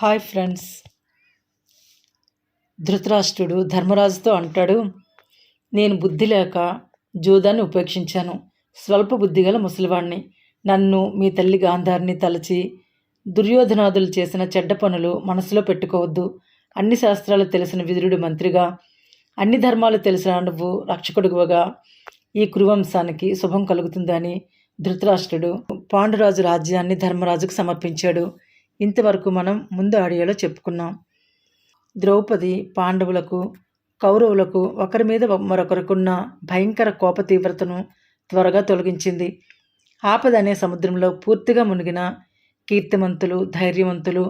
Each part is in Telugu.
Hi friends. ధృతరాష్ట్రుడు ధర్మరాజుతో అంటాడు నేను బుద్ధి లేక జూదాన్ని ఉపేక్షించాను. స్వల్ప బుద్ధి గల ముసలివాణ్ణి. నన్ను మీ తల్లి గాంధారిని తలచి దుర్యోధనాదులు చేసిన చెడ్డ పనులు మనసులో పెట్టుకోవద్దు. అన్ని శాస్త్రాలు తెలిసిన విదురుడు మంత్రిగా అన్ని ధర్మాలు తెలిసిన నువ్వు రక్షకుడుగువగా ఈ కురువంశానికి శుభం కలుగుతుందని ధృతరాష్ట్రుడు పాండురాజు రాజ్యాన్ని ధర్మరాజుకు సమర్పించాడు. ఇంతవరకు మనం ముందు ఆడియోలో చెప్పుకున్నాం. ద్రౌపది పాండవులకు కౌరవులకు ఒకరి మీద మరొకరికున్న భయంకర కోప తీవ్రతను త్వరగా తొలగించింది. ఆపద అనే సముద్రంలో పూర్తిగా మునిగిన కీర్తిమంతులు ధైర్యవంతులు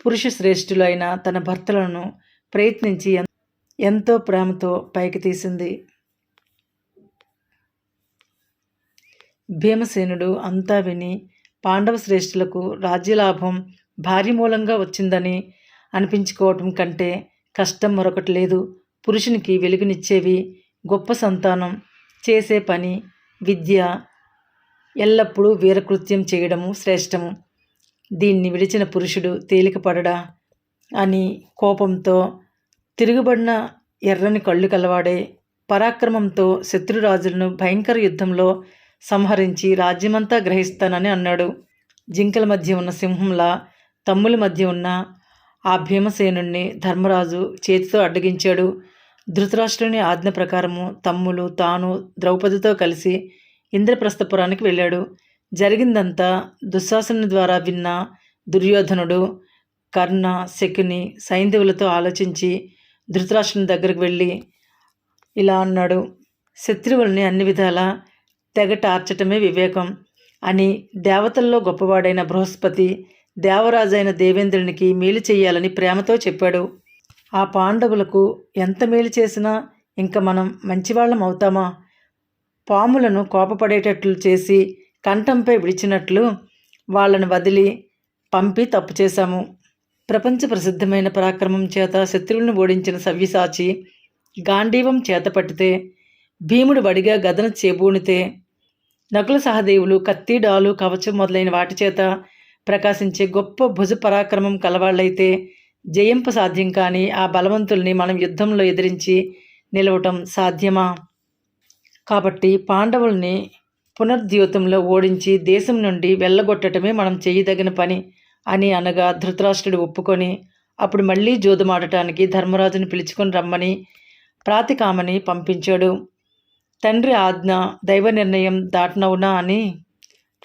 పురుష శ్రేష్ఠులు అయిన తన భర్తలను ప్రయత్నించి ఎంతో ప్రేమతో పైకి తీసింది. భీమసేనుడు అంతా విని పాండవ శ్రేష్ఠులకు రాజ్యలాభం భార్య మూలంగా వచ్చిందని అనిపించుకోవటం కంటే కష్టం మరొకటి లేదు. పురుషునికి వెలుగునిచ్చేవి గొప్ప సంతానం. చేసే పని విద్య ఎల్లప్పుడూ వీరకృత్యం చేయడము శ్రేష్టము. దీన్ని విడిచిన పురుషుడు తేలికపడడా అని కోపంతో తిరుగుబడిన ఎర్రని కళ్ళు కలవాడే పరాక్రమంతో శత్రురాజులను భయంకర యుద్ధంలో సంహరించి రాజ్యమంతా గ్రహిస్తానని అన్నాడు. జింకల మధ్య ఉన్న సింహంలా తమ్ముల మధ్య ఉన్న ఆ భీమసేనుణ్ణి ధర్మరాజు చేతితో అడ్డగించాడు. ధృతరాష్ట్రుని ఆజ్ఞ ప్రకారము తమ్ములు తాను ద్రౌపదితో కలిసి ఇంద్రప్రస్థపురానికి వెళ్ళాడు. జరిగిందంతా దుశ్శాసన ద్వారా విన్న దుర్యోధనుడు కర్ణ శకుని సైంధవులతో ఆలోచించి ధృతరాష్ట్రుని దగ్గరకు వెళ్ళి ఇలా అన్నాడు. శత్రువుల్ని అన్ని విధాలా తెగ టార్చటమే వివేకం అని దేవతల్లో గొప్పవాడైన బృహస్పతి దేవరాజైన దేవేంద్రునికి మేలు చేయాలని ప్రేమతో చెప్పాడు. ఆ పాండవులకు ఎంత మేలు చేసినా ఇంకా మనం మంచివాళ్ళం అవుతామా? పాములను కోపపడేటట్లు చేసి కంఠంపై విడిచినట్లు వాళ్ళను వదిలి పంపి తప్పు చేశాము. ప్రపంచ ప్రసిద్ధమైన పరాక్రమం చేత శత్రువులను ఓడించిన సవ్యసాచి గాంధీవం చేత పట్టితే భీముడు వడిగా గదన చేబూనితే నకుల సహదేవులు కత్తి డాలు కవచం మొదలైన వాటి చేత ప్రకాశించే గొప్ప భుజ పరాక్రమం కలవాళ్ళైతే జయింపు సాధ్యం కానీ ఆ బలవంతుల్ని మనం యుద్ధంలో ఎదిరించి నిలవటం సాధ్యమా? కాబట్టి పాండవుల్ని పునర్ద్యూతంలో ఓడించి దేశం నుండి వెళ్ళగొట్టడమే మనం చేయదగిన పని అని అనగా ధృతరాష్ట్రుడు ఒప్పుకొని అప్పుడు మళ్ళీ జోదుమాడటానికి ధర్మరాజుని పిలుచుకొని రమ్మని ప్రాతికామని పంపించాడు. తండ్రి ఆజ్ఞ దైవ నిర్ణయం దాటనవునా అని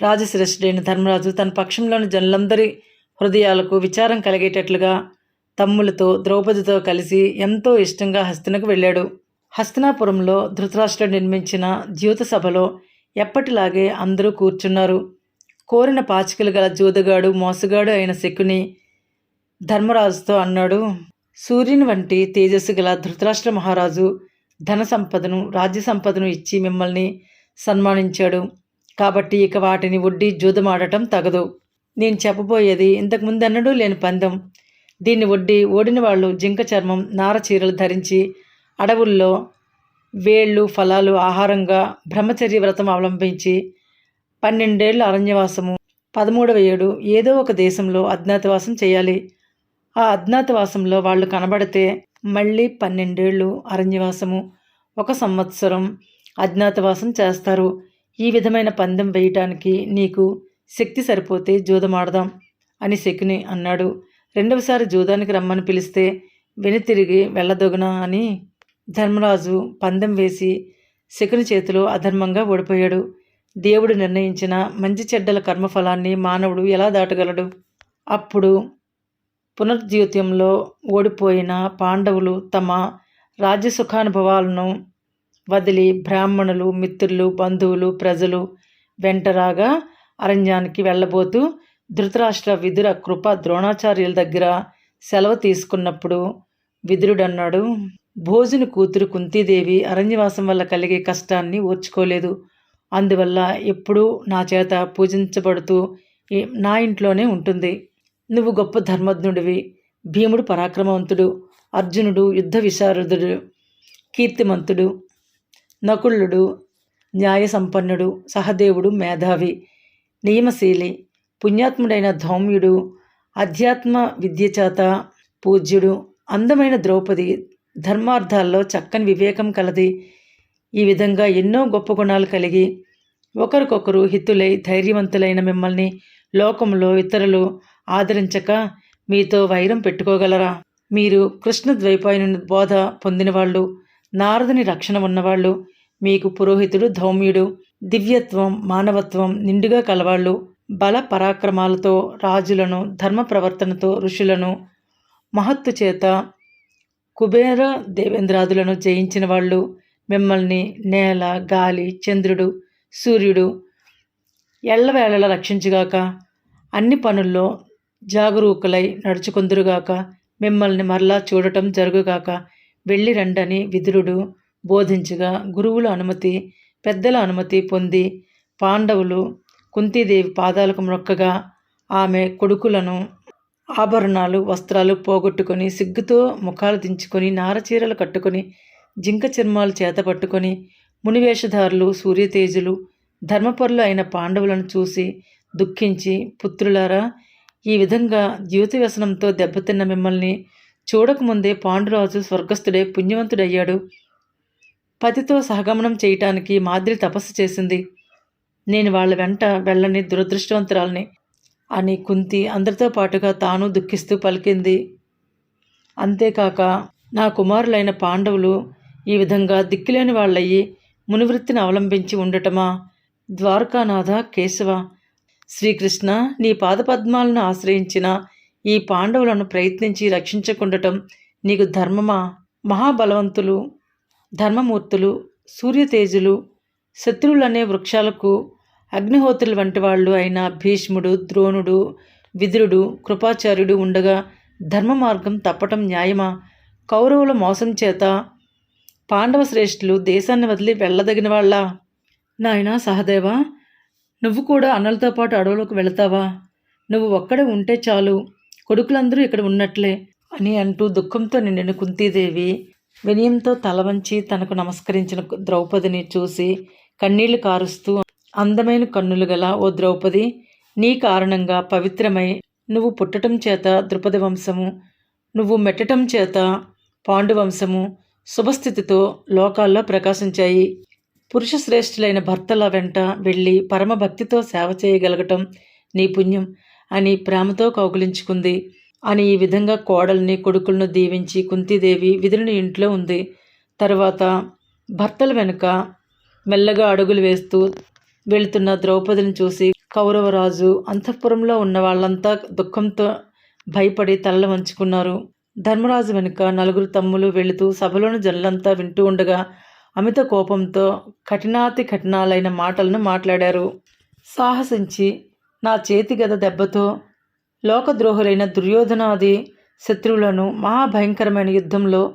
రాజశ్రేష్ఠుడైన ధర్మరాజు తన పక్షంలోని జనులందరి హృదయాలకు విచారం కలిగేటట్లుగా తమ్ములతో ద్రౌపదితో కలిసి ఎంతో ఇష్టంగా హస్తినకు వెళ్ళాడు. హస్తినాపురంలో ధృతరాష్ట్రుడు నిర్మించిన జ్యూత సభలో ఎప్పటిలాగే అందరూ కూర్చున్నారు. కోరిన పాచికలు గల జూదగాడు మోసగాడు అయిన శకుని ధర్మరాజుతో అన్నాడు సూర్యుని వంటి తేజస్సు గల ధృతరాష్ట్ర మహారాజు ధన సంపదను రాజ్య సంపదను ఇచ్చి మిమ్మల్ని సన్మానించాడు. కాబట్టి ఇక వాటిని ఒడ్డి జూదమాడటం తగదు. నేను చెప్పబోయేది ఇంతకు ముందన్నడూ లేని పందెం. దీన్ని ఒడ్డి ఓడిన వాళ్ళు జింక చర్మం నార చీరలు ధరించి అడవుల్లో వేళ్ళు ఫలాలు ఆహారంగా బ్రహ్మచర్య వ్రతం అవలంబించి పన్నెండేళ్ళ అరణ్యవాసము పదమూడవ ఏడు ఏదో ఒక దేశంలో అజ్ఞాతవాసం చేయాలి. ఆ అజ్ఞాతవాసంలో వాళ్ళు కనబడితే మళ్ళీ పన్నెండేళ్ళు అరణ్యవాసము. ఒక సంవత్సరం అజ్ఞాతవాసం చేస్తారు. ఈ విధమైన పందెం వేయటానికి నీకు శక్తి సరిపోతే జూదమాడదాం అని శకుని అన్నాడు. రెండవసారి జూదానికి రమ్మని పిలిస్తే వెనుతిరిగి వెళ్ళదొగునా అని ధర్మరాజు పందెం వేసి శకుని చేతిలో అధర్మంగా ఓడిపోయాడు. దేవుడు నిర్ణయించిన మంచి చెడ్డల కర్మఫలాన్ని మానవుడు ఎలా దాటగలడు? అప్పుడు పునర్జీవితంలో ఓడిపోయిన పాండవులు తమ రాజ్య సుఖానుభవాలను వదిలి బ్రాహ్మణులు మిత్రులు బంధువులు ప్రజలు వెంటరాగా అరణ్యానికి వెళ్ళబోతూ ధృతరాష్ట్ర విదుర కృప ద్రోణాచార్యుల దగ్గర సెలవు తీసుకున్నప్పుడు విదురుడన్నాడు. భోజుని కూతురు కుంతీదేవి అరణ్యవాసం వల్ల కలిగే కష్టాన్ని ఓర్చుకోలేదు. అందువల్ల ఎప్పుడూ నా చేత పూజించబడుతూ నా ఇంట్లోనే ఉంటుంది. నువ్వు గొప్ప ధర్మజ్ఞుడివి భీముడు పరాక్రమవంతుడు అర్జునుడు యుద్ధ విశారదుడు కీర్తిమంతుడు నకులుడు న్యాయసంపన్నుడు సహదేవుడు మేధావి నియమశీలి పుణ్యాత్ముడైన ధౌమ్యుడు అధ్యాత్మ విద్య చేత పూజ్యుడు అందమైన ద్రౌపది ధర్మార్థాల్లో చక్కని వివేకం కలది. ఈ విధంగా ఎన్నో గొప్ప గుణాలు కలిగి ఒకరికొకరు హితులై ధైర్యవంతులైన మిమ్మల్ని లోకంలో ఇతరులు ఆదరించక మీతో వైరం పెట్టుకోగలరా? మీరు కృష్ణ ద్వైపాయన బోధ పొందినవాళ్ళు. నారదుని రక్షణ ఉన్నవాళ్ళు మీకు పురోహితుడు ధౌమ్యుడు దివ్యత్వం మానవత్వం నిండుగా కలవాళ్ళు బల పరాక్రమాలతో రాజులను ధర్మ ప్రవర్తనతో ఋషులను మహత్తు చేత కుబేర దేవేంద్రాదులను జయించిన వాళ్ళు మిమ్మల్ని నేల గాలి చంద్రుడు సూర్యుడు ఎల్లవేళలా రక్షించుగాక అన్ని పనుల్లో జాగరూకులై నడుచుకుందురుగాక మిమ్మల్ని మరలా చూడటం జరుగుగాక వెళ్ళి రండని విదురుడు బోధించగా గురువుల అనుమతి పెద్దల అనుమతి పొంది పాండవులు కుంతీదేవి పాదాలకు మొక్కగా ఆమె కొడుకులను ఆభరణాలు వస్త్రాలు పోగొట్టుకొని సిగ్గుతో ముఖాలు దించుకొని నారచీరలు కట్టుకొని జింక చర్మాలు చేత పట్టుకొని మునివేషధారులు సూర్యతేజులు ధర్మపరులు అయిన పాండవులను చూసి దుఃఖించి పుత్రులారా ఈ విధంగా జీవిత వ్యసనంతో దెబ్బతిన్న మిమ్మల్ని చూడకముందే పాండురాజు స్వర్గస్థుడే పుణ్యవంతుడయ్యాడు. పతితో సహగమనం చేయటానికి మాద్రి తపస్సు చేసింది. నేను వాళ్ళ వెంట వెళ్ళని దురదృష్టవంతురాల్ని అని కుంతి అందరితో పాటుగా తాను దుఃఖిస్తూ పలికింది. అంతేకాక నా కుమారులైన పాండవులు ఈ విధంగా దిక్కులేని వాళ్ళయ్యి మునివృత్తిని అవలంబించి ఉండటమా? ద్వారకానాథ కేశవ శ్రీకృష్ణ నీ పాదపద్మాలను ఆశ్రయించిన ఈ పాండవులను ప్రయత్నించి రక్షించకుండటం నీకు ధర్మమా? మహాబలవంతులు ధర్మమూర్తులు సూర్యతేజులు శత్రువులనే వృక్షాలకు అగ్నిహోత్రుల వంటి వాళ్ళు అయిన భీష్ముడు ద్రోణుడు విదురుడు కృపాచార్యుడు ఉండగా ధర్మ మార్గం తప్పటం న్యాయమా? కౌరవుల మోసం చేత పాండవ శ్రేష్ఠులు దేశాన్ని వదిలి వెళ్ళదగిన వాళ్ళ? నాయనా సహదేవా నువ్వు కూడా అన్నలతో పాటు అడవులకు వెళతావా? నువ్వు ఒక్కడే ఉంటే చాలు. కొడుకులందరూ ఇక్కడ ఉన్నట్లే అని అంటూ దుఃఖంతో నిండిన కుంతీదేవి వినయంతో తల వంచి తనకు నమస్కరించిన ద్రౌపదిని చూసి కన్నీళ్ళు కారుస్తూ అందమైన కన్నులు గల ఓ ద్రౌపది నీ కారణంగా పవిత్రమై నువ్వు పుట్టటం చేత ద్రుపది వంశము నువ్వు మెట్టటం చేత పాండువంశము శుభస్థితితో లోకాల్లో ప్రకాశించాయి. పురుష శ్రేష్ఠులైన భర్తల వెంట వెళ్ళి పరమభక్తితో సేవ చేయగలగటం నీ పుణ్యం. అని ప్రేమతో కౌగులించుకుంది. అని ఈ విధంగా కోడల్ని కొడుకులను దీవించి కుంతీదేవి విధుని ఇంట్లో ఉంది. తర్వాత భర్తల వెనుక మెల్లగా అడుగులు వేస్తూ వెళుతున్న ద్రౌపదిని చూసి కౌరవరాజు అంతఃపురంలో ఉన్న వాళ్ళంతా దుఃఖంతో భయపడి తల్ల వంచుకున్నారు. ధర్మరాజు వెనుక నలుగురు తమ్ములు వెళుతూ సభలోని జనులంతా వింటూ ఉండగా అమిత కోపంతో కఠినాతి కఠినాలైన మాటలను మాట్లాడారు. సాహసించి నా చేతి గద దెబ్బతో లోకద్రోహులైన దుర్యోధనాది శత్రువులను మహాభయంకరమైన యుద్ధంలో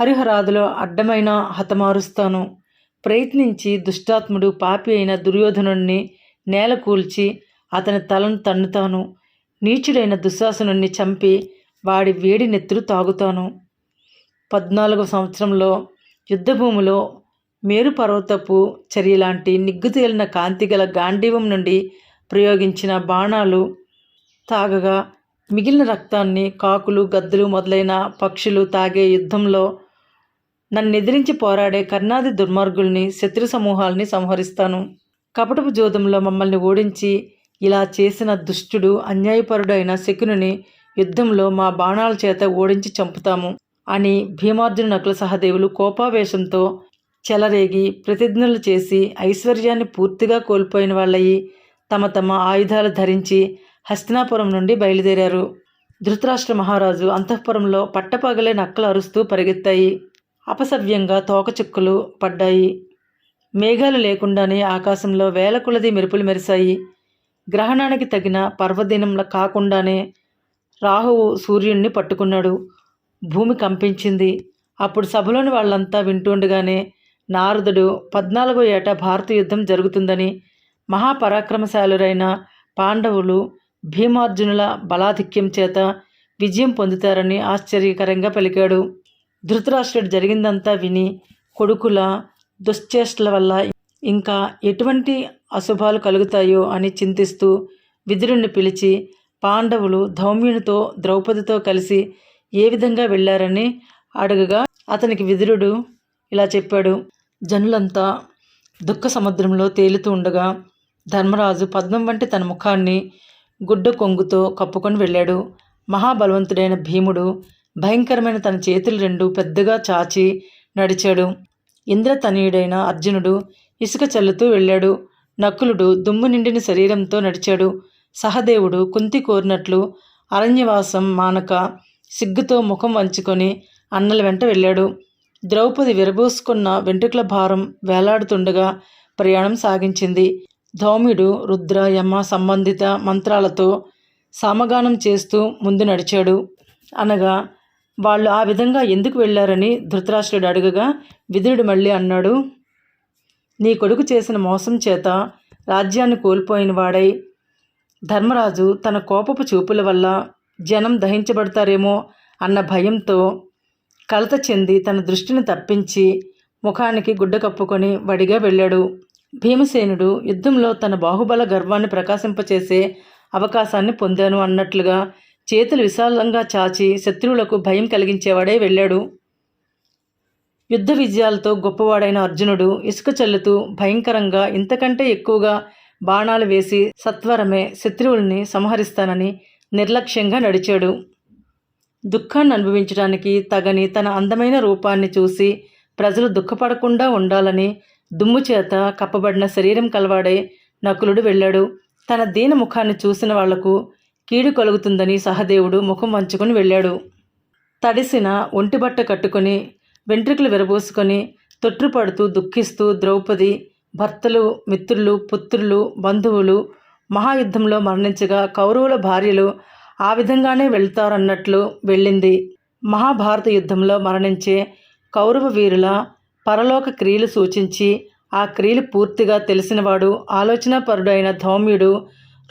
హరిహరాదులో అడ్డమైన హతమారుస్తాను. ప్రయత్నించి దుష్టాత్ముడు పాపి అయిన దుర్యోధనుణ్ణి నేల కూల్చి అతని తలను తన్నుతాను. నీచుడైన దుశ్శాసనుణ్ణి చంపి వాడి వేడి నెత్తురు తాగుతాను. పద్నాలుగో సంవత్సరంలో యుద్ధభూమిలో మేరు పర్వతపు చర్యలాంటి నిగ్గుతేలిన కాంతిగల గాంధీవం నుండి ప్రయోగించిన బాణాలు తాగగా మిగిలిన రక్తాన్ని కాకులు గద్దులు మొదలైన పక్షులు తాగే యుద్ధంలో నన్ను ఎదిరించి పోరాడే కర్ణాది దుర్మార్గుల్ని శత్రు సమూహాల్ని సంహరిస్తాను. కపటపు జోదంలో మమ్మల్ని ఓడించి ఇలా చేసిన దుష్టుడు అన్యాయపరుడు అయిన శకునుని యుద్ధంలో మా బాణాల చేత ఓడించి చంపుతాము అని భీమార్జున నకుల సహదేవులు కోపావేశంతో చెలరేగి ప్రతిజ్ఞలు చేసి ఐశ్వర్యాన్ని పూర్తిగా కోల్పోయిన వాళ్ళయి తమ తమ ఆయుధాలు ధరించి హస్తినాపురం నుండి బయలుదేరారు. ధృతరాష్ట్ర మహారాజు అంతఃపురంలో పట్టపగలే నక్కలు అరుస్తూ పరిగెత్తాయి. అపసవ్యంగా తోకచుక్కలు పడ్డాయి. మేఘాలు లేకుండానే ఆకాశంలో వేల కొలది మెరుపులు మెరిశాయి. గ్రహణానికి తగిన పర్వదినంలా కాకుండానే రాహువు సూర్యుణ్ణి పట్టుకున్నాడు. భూమి కంపించింది. అప్పుడు సభలోని వాళ్ళంతా వింటుండగానే నారదుడు పద్నాలుగో ఏట భారత యుద్ధం జరుగుతుందని మహాపరాక్రమశాలురైన పాండవులు భీమార్జునుల బలాధిక్యం చేత విజయం పొందుతారని ఆశ్చర్యకరంగా పలికాడు. ధృతరాష్ట్రుడు జరిగిందంతా విని కొడుకుల దుశ్చేష్టల వల్ల ఇంకా ఎటువంటి అశుభాలు కలుగుతాయో అని చింతిస్తూ విదురుణ్ణి పిలిచి పాండవులు ధౌమ్యునితో ద్రౌపదితో కలిసి ఏ విధంగా వెళ్ళారని అడగగా అతనికి విదురుడు ఇలా చెప్పాడు. జనులంతా దుఃఖ సముద్రంలో తేలుతూ ఉండగా ధర్మరాజు పద్మం వంటి తన ముఖాన్ని గుడ్డ కొంగుతో కప్పుకొని వెళ్ళాడు. మహాబలవంతుడైన భీముడు భయంకరమైన తన చేతులు రెండు పెద్దగా చాచి నడిచాడు. ఇంద్రతనీయుడైన అర్జునుడు ఇసుక చల్లుతూ వెళ్ళాడు. నకులుడు దుమ్ము నిండిన శరీరంతో నడిచాడు. సహదేవుడు కుంతి కోరినట్లు అరణ్యవాసం మానక సిగ్గుతో ముఖం వంచుకొని అన్నల వెంట వెళ్ళాడు. ద్రౌపది విరబోసుకున్న వెంట్రుకల భారం వేలాడుతుండగా ప్రయాణం సాగించింది. ధౌమ్యుడు రుద్ర యమ సంబంధిత మంత్రాలతో సామగానం చేస్తూ ముందు నడిచాడు. అనగా వాళ్ళు ఆ విధంగా ఎందుకు వెళ్ళారని ధృతరాష్ట్రుడు అడగగా విదురుడు మళ్ళీ అన్నాడు నీ కొడుకు చేసిన మోసం చేత రాజ్యాన్ని కోల్పోయిన వాడై ధర్మరాజు తన కోపపు చూపుల వల్ల జనం దహించబడతారేమో అన్న భయంతో కలత చెంది తన దృష్టిని తప్పించి ముఖానికి గుడ్డ కప్పుకొని వడిగా వెళ్ళాడు. భీమసేనుడు యుద్ధంలో తన బాహుబల గర్వాన్ని ప్రకాశింపచేసే అవకాశాన్ని పొందాను అన్నట్లుగా చేతులు విశాలంగా చాచి శత్రువులకు భయం కలిగించేవాడే వెళ్ళాడు. యుద్ధ విజయాలతో గొప్పవాడైన అర్జునుడు ఇసుక చల్లుతూ భయంకరంగా ఇంతకంటే ఎక్కువగా బాణాలు వేసి సత్వరమే శత్రువుల్ని సంహరిస్తానని నిర్లక్ష్యంగా నడిచాడు. దుఃఖాన్ని అనుభవించడానికి తగని తన అందమైన రూపాన్ని చూసి ప్రజలు దుఃఖపడకుండా ఉండాలని దుమ్ము చేత కప్పబడిన శరీరం కలవాడే నకులుడు వెళ్ళాడు. తన దీన ముఖాన్ని చూసిన వాళ్ళకు కీడు కలుగుతుందని సహదేవుడు ముఖం వంచుకుని వెళ్ళాడు. తడిసిన ఒంటిబట్ట కట్టుకొని వెంట్రుకలు విరబోసుకొని తొట్టుపడుతూ దుఃఖిస్తూ ద్రౌపది భర్తలు మిత్రులు పుత్రులు బంధువులు మహాయుద్ధంలో మరణించగా కౌరవుల భార్యలు ఆ విధంగానే వెళ్తారన్నట్లు వెళ్ళింది. మహాభారత యుద్ధంలో మరణించే కౌరవ వీరుల పరలోక క్రియలు సూచించి ఆ క్రియలు పూర్తిగా తెలిసినవాడు ఆలోచనాపరుడు అయిన ధౌమ్యుడు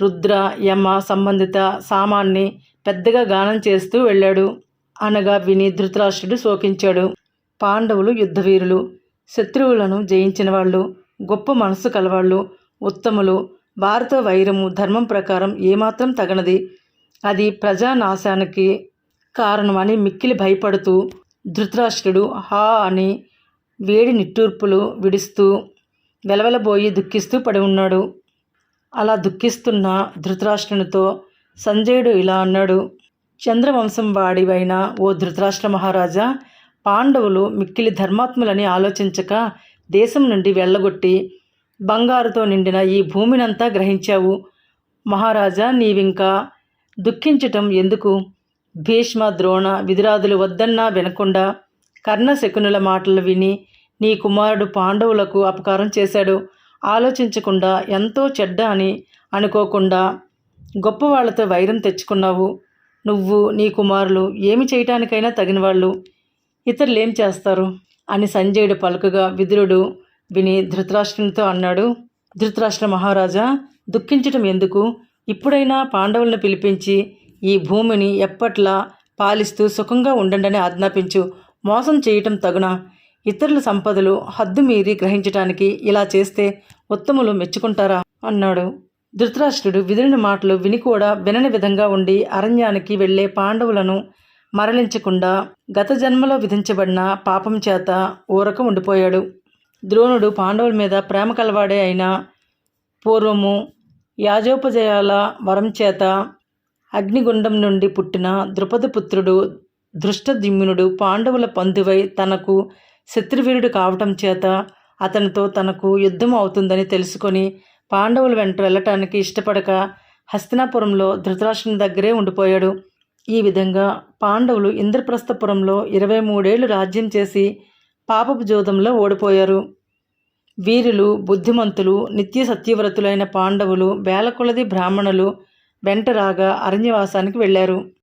రుద్ర యమ సంబంధిత సామాన్ని పెద్దగా గానం చేస్తూ వెళ్ళాడు. అనగా విని ధృతరాష్ట్రుడు శోకించాడు. పాండవులు యుద్ధవీరులు శత్రువులను జయించిన వాళ్ళు గొప్ప మనసు కలవాళ్ళు ఉత్తములు భారత వైరము ధర్మం ప్రకారం ఏమాత్రం తగనది. అది ప్రజానాశానికి కారణమని మిక్కిలి భయపడుతూ ధృతరాష్ట్రుడు హా అని వేడి నిట్టూర్పులు విడుస్తూ వెలవెలబోయి దుఃఖిస్తూ పడి ఉన్నాడు. అలా దుఃఖిస్తున్న ధృతరాష్ట్రునితో సంజయుడు ఇలా అన్నాడు. చంద్రవంశం వాడివైన ఓ ధృతరాష్ట్ర మహారాజా పాండవులు మిక్కిలి ధర్మాత్ములని ఆలోచించక దేశం నుండి వెళ్ళగొట్టి బంగారుతో నిండిన ఈ భూమినంతా గ్రహించావు. మహారాజా నీవింకా దుఃఖించటం ఎందుకు? భీష్మ ద్రోణ విధిరాదులు వద్దన్నా వినకుండా కర్ణశకునుల మాటలు విని నీ కుమారుడు పాండవులకు అపకారం చేశాడు. ఆలోచించకుండా ఎంతో చెడ్డ అని అనుకోకుండా గొప్పవాళ్ళతో వైరం తెచ్చుకున్నావు. నువ్వు నీ కుమారులు ఏమి చేయటానికైనా తగిన వాళ్ళు ఇతరులు ఏం చేస్తారు? అని సంజయుడు పలుకగా విదురుడు విని ధృతరాష్ట్రంతో అన్నాడు. ధృతరాష్ట్ర మహారాజా దుఃఖించటం ఎందుకు? ఇప్పుడైనా పాండవులను పిలిపించి ఈ భూమిని ఎప్పట్లా పాలిస్తూ సుఖంగా ఉండండని ఆజ్ఞాపించు మోసం చేయటం తగున? ఇతరుల సంపదలు హద్దు మీరి గ్రహించటానికి ఇలా చేస్తే ఉత్తములు మెచ్చుకుంటారా? అన్నాడు. ధృతరాష్ట్రుడు విదురుని మాటలు విని కూడా వినని విధంగా ఉండి అరణ్యానికి వెళ్ళే పాండవులను మరలించకుండా గత జన్మలో విధించబడిన పాపం చేత ఊరక ఉండిపోయాడు. ద్రోణుడు పాండవుల మీద ప్రేమ కలవాడే అయినా పూర్వము యాజోపజయాల వరం చేత అగ్నిగుండం నుండి పుట్టిన ద్రుపదపుత్రుడు దృష్టదిమ్యునుడు పాండవుల పందువై తనకు శత్రువీరుడు కావటం చేత అతనితో తనకు యుద్ధం అవుతుందని తెలుసుకొని పాండవుల వెంట వెళ్ళటానికి ఇష్టపడక హస్తినాపురంలో ధృతరాష్ట్రుని దగ్గరే ఉండిపోయాడు. ఈ విధంగా పాండవులు ఇంద్రప్రస్థపురంలో ఇరవై మూడేళ్ళు రాజ్యం చేసి పాపపు జోదంలో ఓడిపోయారు. వీరులు బుద్ధిమంతులు నిత్య సత్యవ్రతులైన పాండవులు వేలకొలది బ్రాహ్మణులు వెంట రాగా అరణ్యవాసానికి వెళ్ళారు.